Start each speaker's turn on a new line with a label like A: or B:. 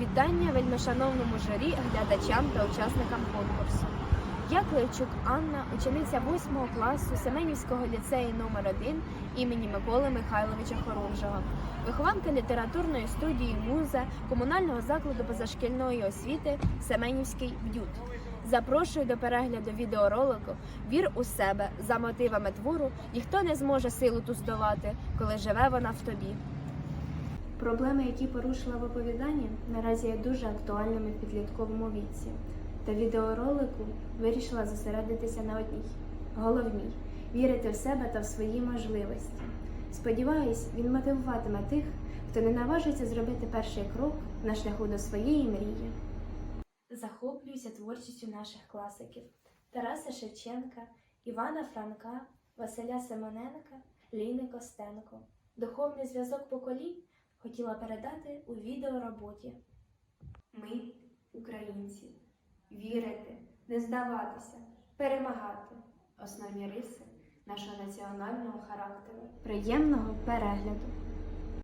A: Вітання вельмишановному журі, глядачам та учасникам конкурсу. Я Клевчук Анна, учениця 8 класу Семенівського ліцею номер 1 імені Миколи Михайловича Хорунжого, вихованка літературної студії Муза комунального закладу позашкільної освіти Семенівський б'ют. Запрошую до перегляду відеоролику Вір у себе за мотивами твору Ніхто не зможе силу ту здолати, коли живе вона в тобі. Проблеми, які порушила в оповіданні, наразі є дуже актуальними в підлітковому віці. Та відеоролику вирішила зосередитися на одній головній вірити в себе та в свої можливості. Сподіваюсь, він мотивуватиме тих, хто не наважиться зробити перший крок на шляху до своєї мрії. Захоплююся творчістю наших класиків Тараса Шевченка, Івана Франка, Василя Симоненка, Ліни Костенко. Духовний зв'язок поколінь хотіла передати у відеороботі. Ми, українці, вірити, не здаватися, перемагати основні риси нашого національного характеру. Приємного перегляду!